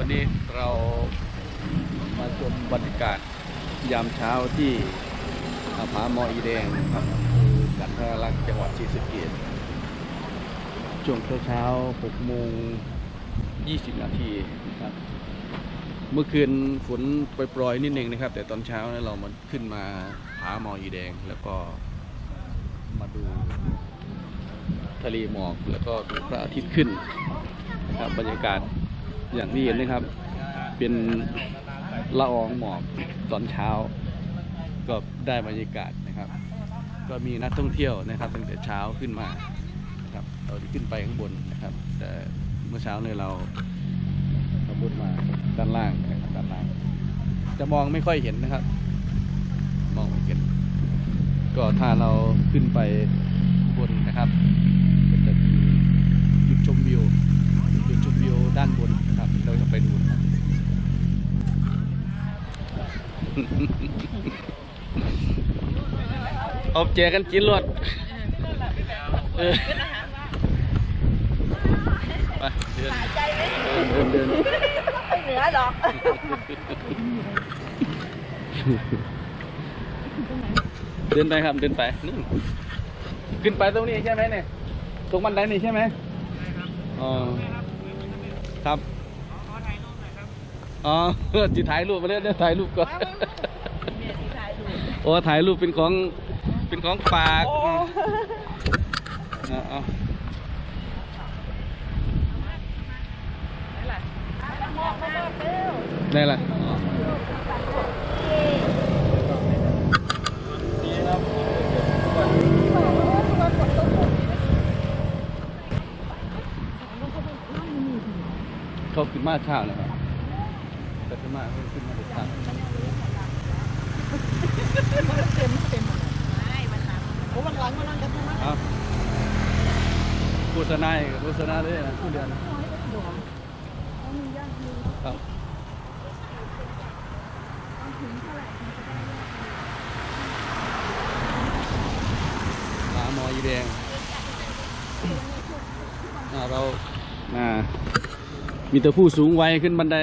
วันนี้เรามาชมบรรยากาศยามเช้าที่ผาหมออีแดงครับคือกันทรลักษณ์จังหวัดศรีสะเกษช่วงเช้าๆ6โมง20 นาทีครับ เมื่อคืนฝนโปรยๆนิดนึงนะครับ แต่ตอนเช้าเนี่ยเรามาขึ้นมาผาหมออีแดงแล้วก็มาดูทะเลหมอกแล้วก็ดูพระอาทิตย์ขึ้นนะครับบรรยากาศ อย่างที่เห็นนะครับ เป็นละอองหมอกตอนเช้า ก็ได้บรรยากาศนะครับ ก็มีนักท่องเที่ยวนะครับตั้งแต่เช้าขึ้นมานะครับเราขึ้นไปข้างบนนะครับ แต่เมื่อเช้าเนี่ยเราขับรถมาด้านล่างนะครับด้านล่าง จะมองไม่ค่อยเห็นนะครับ มองไม่เห็น ก็ถ้าเราขึ้นไปบนนะครับ ก็จะมีจุดชมวิว ด้านบนนะครับเราจะไปดูครับเอาเจกันกินรวดไปเดินเดินเดินเหนือหรอกเดินไปครับเดินไปนู่นขึ้นไปตรงนี้ใช่ไหมเนี่ยตรงบันไดนี่ใช่ไหมใช่ครับอ๋อ ครับอ๋อจะถ่ายรูปมาเรื่อยๆถ่ายรูปก่อนโอ้ถ่ายรูปเป็นของเป็นของฝากเอาเอาได้ละอ๋อ เขาขึ้นมาเช้านะครับแต่ขึ้นมาเขาขึ้นมาเช้าโอ้บางหลังมันนั่งกันทั้งนั้นเอาโฆษณาอีกโฆษณาเลยนะทุเดือนครับหาหมอยีแดงอ่าเราอ่า มีแต่ผู้สูงวัยขึ้นบันได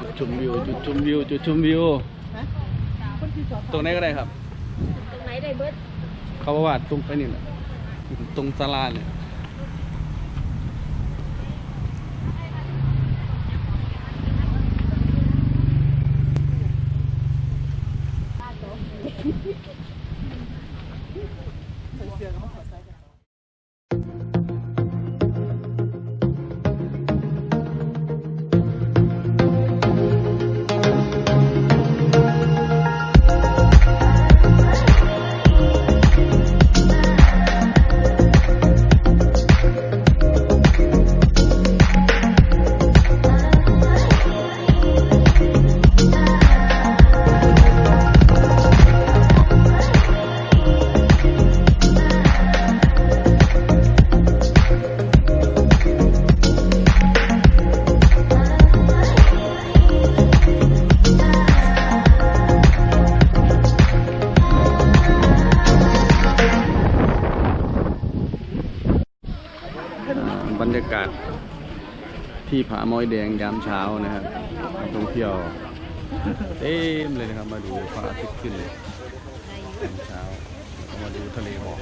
จุดชมวิว จุดชมวิว จุดชมวิว ตรงไหนก็ได้ครับ ตรงไหนได้เบิดเขาบอกว่าตรงไปนี่แหละ ตรงศาลาเนี่ย ที่ผาม้อยแดงยามเช้านะครับนักท่องเที่ยวเต็มเลยนะครับมาดูพระอาทิตย์ขึ้นเลยยามเช้ามาดูทะเลหมอก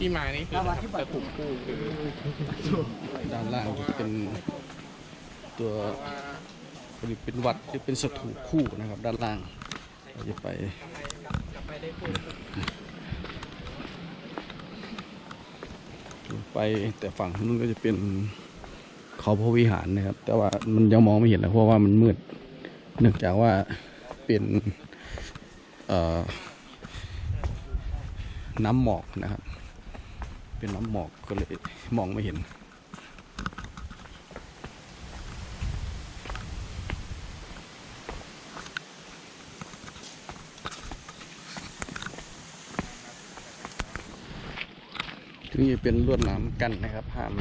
ที่มานี่คือจะถูกคู่คือด้านล่างจะเป็นตัวเป็นวัดจะเป็นสถูปคู่นะครับ ด้านล่างเราจะไปไปแต่ฝั่งนู้นก็จะเป็นเขาพระวิหารนะครับ แต่ว่ามันยังมองไม่เห็นนะเพราะว่ามันมืดเนื่องจากว่าเป็นน้ำหมอกนะครับ เป็นน้ำหมอกก็เลยมองไม่เห็นถึงจะเป็นลวดหน้ำกันนะครับห้าม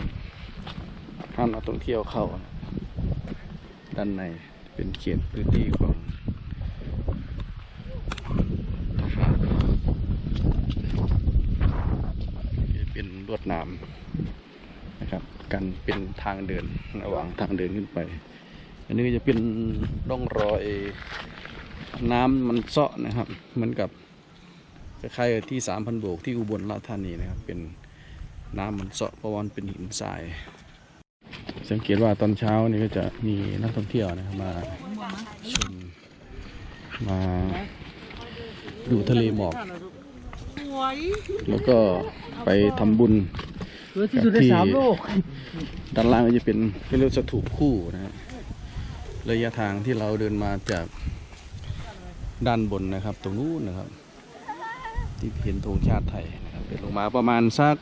ห้ามนักท่องเที่ยวเข้า ด้านในเป็นเขตพื้นที่ของทหารนี่เป็นลวดหน้ำ นะครับ กันเป็นทางเดินระหว่างทางเดินขึ้นไป อันนี้ก็จะเป็นร่องรอยน้ำมันเซาะนะครับ เหมือนกับคล้ายๆกับที่สามพันโบกที่อุบลราชธานีนะครับ เป็นน้ำมันเซาะเพราะว่ามันเป็นหินทราย สังเกตว่าตอนเช้านี่ก็จะมีนักท่องเที่ยวนะครับมาชมมาดูทะเลหมอก แล้วก็ไปทำบุญ กับที่ด้านล่างก็จะเป็นเรียกว่าสถูปคู่นะฮะระยะทางที่เราเดินมาจากด้านบนนะครับ ตรงนู้นนะครับ ที่เห็นธงชาติไทยนะครับเดินลงมาประมาณสัก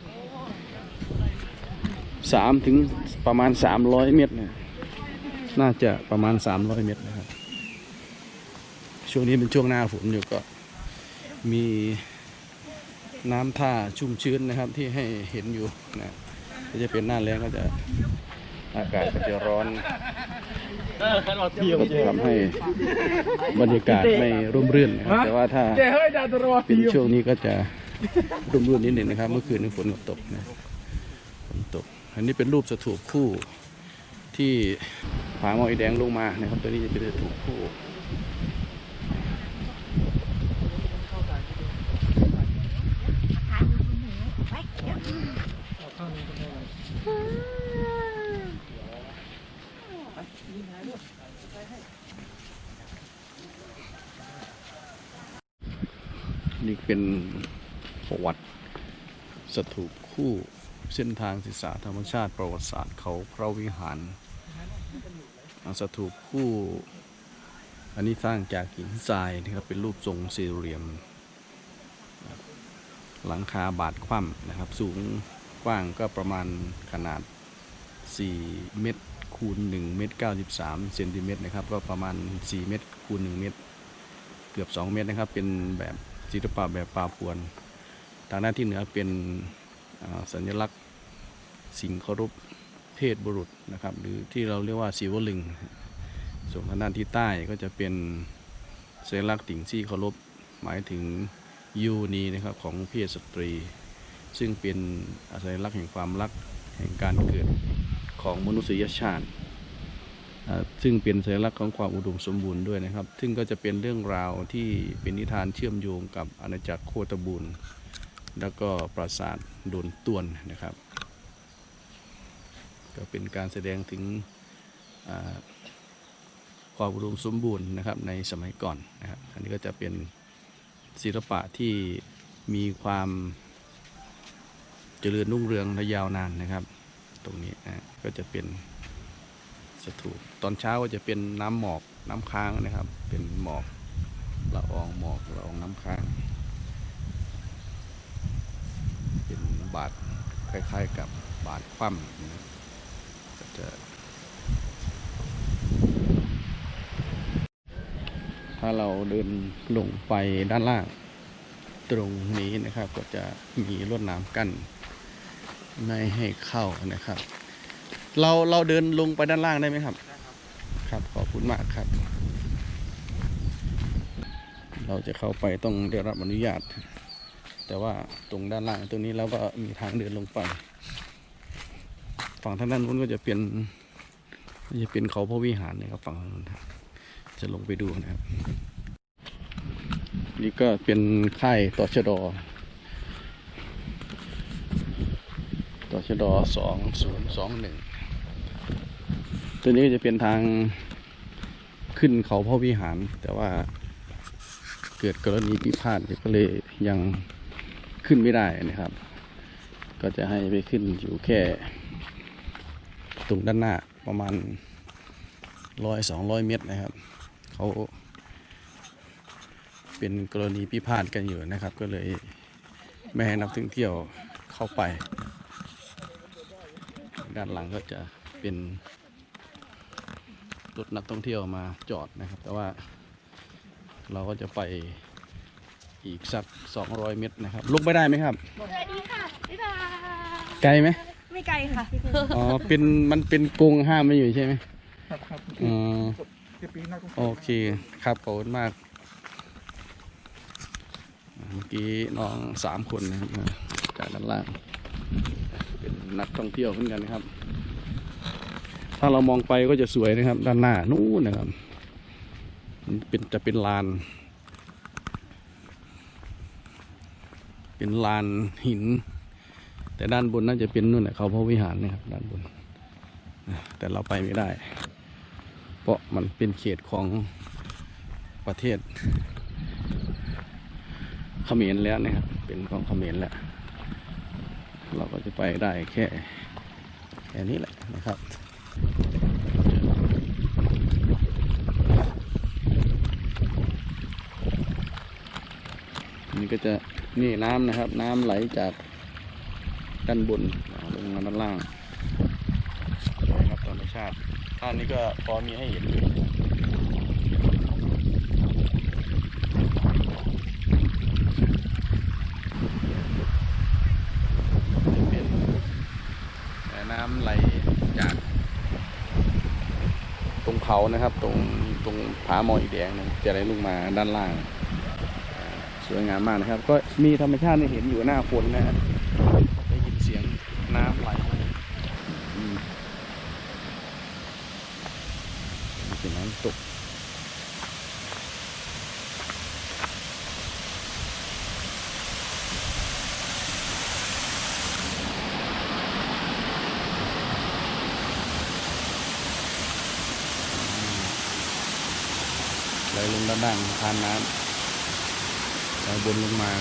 สามถึงประมาณสามร้อยเมตรเนี่ยน่าจะประมาณสามร้อยเมตรนะครับ ช่วงนี้เป็นช่วงหน้าฝนอยู่ก็มี น้ำท่าชุ่มชื้นนะครับที่ให้เห็นอยู่นะก็จะเป็นหน้าแรงก็จะอากาศก็จะร้อนก็จะทำให้บรรยากาศไม่ร่มรื่นนะครับแต่ว่าถ้าเป็นช่วงนี้ก็จะรุ่มรุ่นนิดหนึ่งนะครับ เมื่อคืนนี้ฝนตกนะฝนตก อันนี้เป็นรูปสถูปคู่ที่ผาหมอยแดงลงมานะครับตัวนี้จะเป็นสถูปคู่ นี่เป็นประวัติสถูปคู่เส้นทางศึกษาธรรมชาติประวัติศาสตร์เขาพระวิหารสถูปคู่ อันนี้สร้างจากหินทรายนะครับเป็นรูปทรงสี่เหลี่ยม หลังคาบาดคว่ำนะครับ สูงกว้างก็ประมาณขนาด 4 เมตรคูณ1เมตร93เซนติเมตรนะครับ ก็ประมาณ 4 เมตรคูณ1เมตร เกือบ 2 เมตรนะครับ เป็นแบบ ศิลปะแบบปาพวน ทางด้านที่เหนือเป็นสัญลักษณ์สิ่งเคารพเพศบุรุษนะครับ หรือที่เราเรียกว่าศิวลึง ส่วนทางด้านที่ใต้ก็จะเป็นสัญลักษณ์ติ่งซี่เคารพหมายถึงยูนีนะครับของเพศสตรี ซึ่งเป็นสัญลักษณ์แห่งความรักแห่งการเกิดของมนุษยชาติ ซึ่งเป็นสัญลักษณ์ของความอุดมสมบูรณ์ด้วยนะครับ ซึ่งก็จะเป็นเรื่องราวที่เป็นนิทานเชื่อมโยงกับอาณาจักรโคตบูรณ์แล้วก็ปราสาทโดนตวนนะครับ ก็เป็นการแสดงถึงความอุดมสมบูรณ์นะครับในสมัยก่อนนะครับ อันนี้ก็จะเป็นศิลปะที่มีความเจริญรุ่งเรืองและยาวนานนะครับ ตรงนี้นะก็จะเป็น สถูปตอนเช้าก็จะเป็นน้ำหมอกน้ำค้างนะครับ เป็นหมอกละอองหมอกละอองน้ำค้าง เป็นบาดคล้ายๆกับบาดคว่ำนะก็จะถ้าเราเดินลงไปด้านล่างตรงนี้นะครับก็จะมีลวดน้ำกั้นไม่ให้เข้านะครับ เราเราเดินลงไปด้านล่างได้ไหมครับ ครับ ขอบคุณมากครับ เราจะเข้าไปต้องได้รับอนุญาต แต่ว่าตรงด้านล่างตรงนี้เราก็มีทางเดินลงไป ฝั่งทางด้านนู้นก็จะเป็นจะเป็นเขาพระวิหารนะครับฝั่งนู้นจะลงไปดูนะครับ นี่ก็เป็นค่ายต่อชะดอต่อชะดอสองศูนย์สองหนึ่ง ตัวนี้จะเป็นทางขึ้นเขาพ่อวิหาร แต่ว่าเกิดกรณีพิพาทก็เลยยังขึ้นไม่ได้นะครับ ก็จะให้ไปขึ้นอยู่แค่ ตรงด้านหน้าประมาณร้อยสองร้อยเมตรนะครับเขาเป็นกรณีพิพาทกันอยู่นะครับ ก็เลยไม่ให้นักท่องเที่ยวเข้าไป ด้านหลังก็จะเป็น รถนักท่องเที่ยวมาจอดนะครับ แต่ว่าเราก็จะไปอีกสัก 200 เมตรนะครับ ลุกไม่ได้ไหมครับสวัสดีค่ะบ๊ายบายไกลไหมไม่ไกลค่ะอ๋อเป็นมันเป็นกรงห้ามไม่อยู่ใช่ไหมครับครับอ๋อจะปีนักท่องโอเที่ยวเคครับขอบคุณมากเมื่อกี้น้องสามคนนะครับมาจากด้านล่าง เป็นนักท่องเที่ยวเหมือนกันนะครับ ถ้าเรามองไปก็จะสวยนะครับ ด้านหน้านู้นนะครับมันเป็นจะเป็นลาน เป็นลานหิน แต่ด้านบนน่าจะเป็นนู่นแหละเขาพระวิหารนะครับ ด้านบน แต่เราไปไม่ได้ เพราะมันเป็นเขตของประเทศเขมรแล้วนะครับ เป็นของเขมรแล้ว เราก็จะไปได้แค่แค่นี้แหละนะครับ นี่ก็จะนี่น้ำนะครับ น้ำไหลจากด้านบนลงมาด้านล่างนะครับธรรมชาติท่านนี้ก็พอมีให้เห็นเป็นแต่น้ำไหลจาก ตรงเขานะครับ ตรงตรงผาหมออีแดงนยจะไหลลงมาด้านล่าง สวยงามมากนะครับ ก็มีธรรมชาติให้เห็นอยู่หน้าฝนนะฮะได้ยินเสียงน้ำไหลอืมนี่เป็นน้ำตกไหลลงด้านล่างทานน้ำ ไหลบนลงมา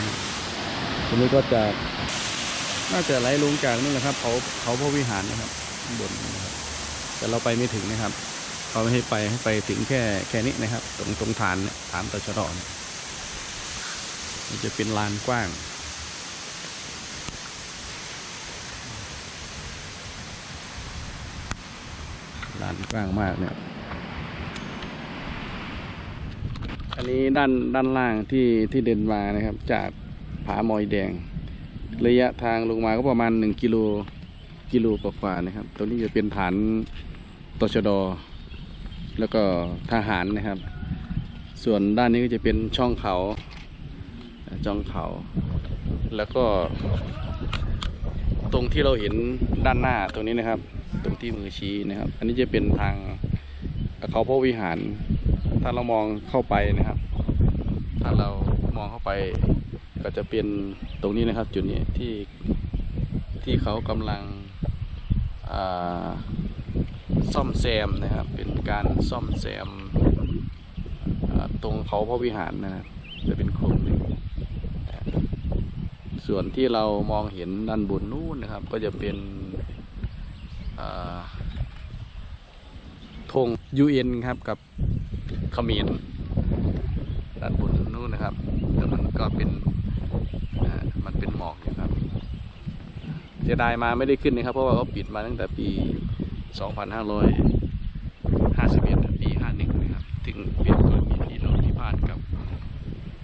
ตรงนี้ก็จะน่าจะไหลลงจากนู่แหละครับเขาเขาพระวิหารนะครับบนนะครับแต่เราไปไม่ถึงนะครับเขาไม่ให้ไปให้ไปถึงแค่แค่นี้นะครับ ตรงตรงฐานฐานตะชดเนี่ยมันจะเป็นลานกว้างลานกว้างมากเนี่ย อันนี้ด้านด้านล่างที่ที่เดินมานะครับ จากผามอยแดง ระยะทางลงมาก็ประมาณหนึ่งกิโลกิโลกว่าๆนะครับ ตรงนี้จะเป็นฐานตชดแล้วก็ทหารนะครับ ส่วนด้านนี้ก็จะเป็นช่องเขาช่องเขา แล้วก็ ตรงที่เราเห็นด้านหน้าตรงนี้นะครับ ตรงที่มือชี้นะครับ อันนี้จะเป็นทางเขาพระวิหาร ถ้าเรามองเข้าไปนะครับ ถ้าเรามองเข้าไปก็จะเป็นตรงนี้นะครับ จุดนี้ที่ที่เขากำลังซ่อมแซมนะครับ เป็นการซ่อมแซมตรงเขาพระวิหารนะครับจะเป็นโครงเหล็กส่วนที่เรามองเห็นด้านบนนู้นนะครับ ก็จะเป็นธง UN ครับกับ เขมรด้านบนนู้นนะครับแล้วมันก็เป็นมันเป็นหมอกอยู่ครับเสียดายมาไม่ได้ขึ้นนะครับ เพราะว่าเขาปิดมาตั้งแต่ปี 2551ปี 51นะครับถึงเป็นกรณีที่เราพิพาทกับ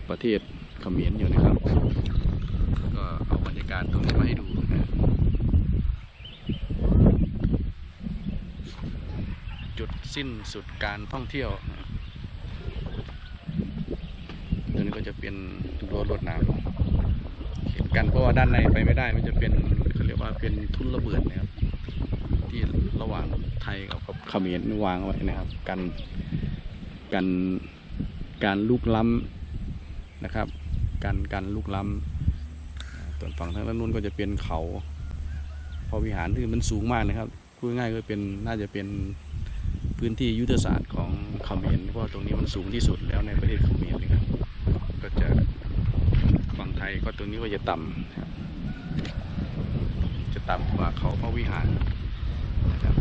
ประเทศเขมรอยู่นะครับ ก็เอาบรรยากาศตรงนี้มาให้ดูนะจุดสิ้นสุดการท่องเที่ยวนะ ตัว นี้ก็จะเป็นรั้วรวดหนามเห็นกันเพราะว่าด้านในไปไม่ได้มันจะเป็นเขาเรียกว่าเป็นทุนระเบิดนะครับที่ระหว่างไทยกับเขมรวางไว้นะครับกันกันการลุกล้ำนะครับกันการลุกล้ำอ่าส่วนฝั่งทางด้านนู้นก็จะเป็นเขาพระวิหารที่มันสูงมากนะครับพูดง่ายก็เป็นน่าจะเป็นพื้นที่ยุทธศาสตร์ของเขมรเพราะตรงนี้มันสูงที่สุดแล้วในประเทศเขมรนะครับ ก็จะฝั่งไทยก็ตรงนี้ก็จะต่ำจะต่ำกว่าเขาพระวิหารนะครับ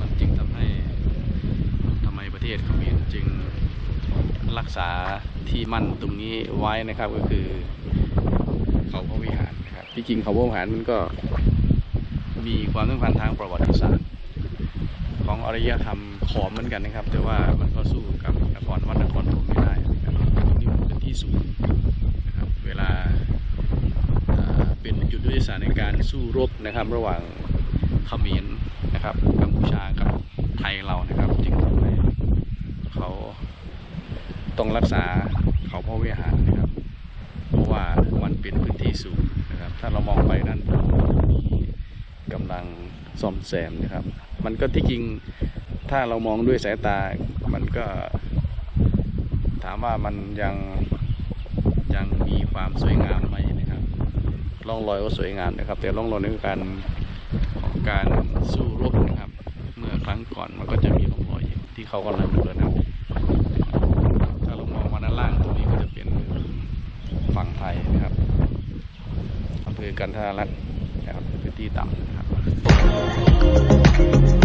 มันจึงทำให้ทำไมประเทศเขมรจึงรักษาที่มั่นตรงนี้ไว้นะครับก็คือเขาพระวิหารครับที่จริงเขาพระวิหารมันก็มีความสำคัญทางประวัติศาสตร์ ของอารยธรรมขอมเหมือนกันนะครับ แต่ว่ามันก็สู้กับนครวัดนครธมไม่ ที่สูงนะครับเวลาเป็นจุดยุทธศาสตร์ในการสู้รบนะครับ ระหว่างเขมรนะครับกัมพูชากับไทยเรานะครับจึงทำให้เขาต้องรักษาเขาพระวิหารนะครับ เพราะว่ามันเป็นพื้นที่สูงนะครับ ถ้าเรามองไปด้านบนมีกำลังซ่อมแซมนะครับ มันก็ที่จริงถ้าเรามองด้วยสายตามันก็ถามว่ามันยัง ยังมีความสวยงามไหมนะครับร่องรอยก็สวยงามนะครับ แต่ร่องรอยในการของการสู้รบนะครับ เมื่อครั้งก่อนมันก็จะมีร่องรอยอยู่ที่เขากำลังดูแลนะถ้าเรามองมาด้านล่างตรงนี้ก็จะเป็นฝั่งไทยนะครับอำเภอกันทารักษ์นะครับพื้นที่ต่ำนะครับ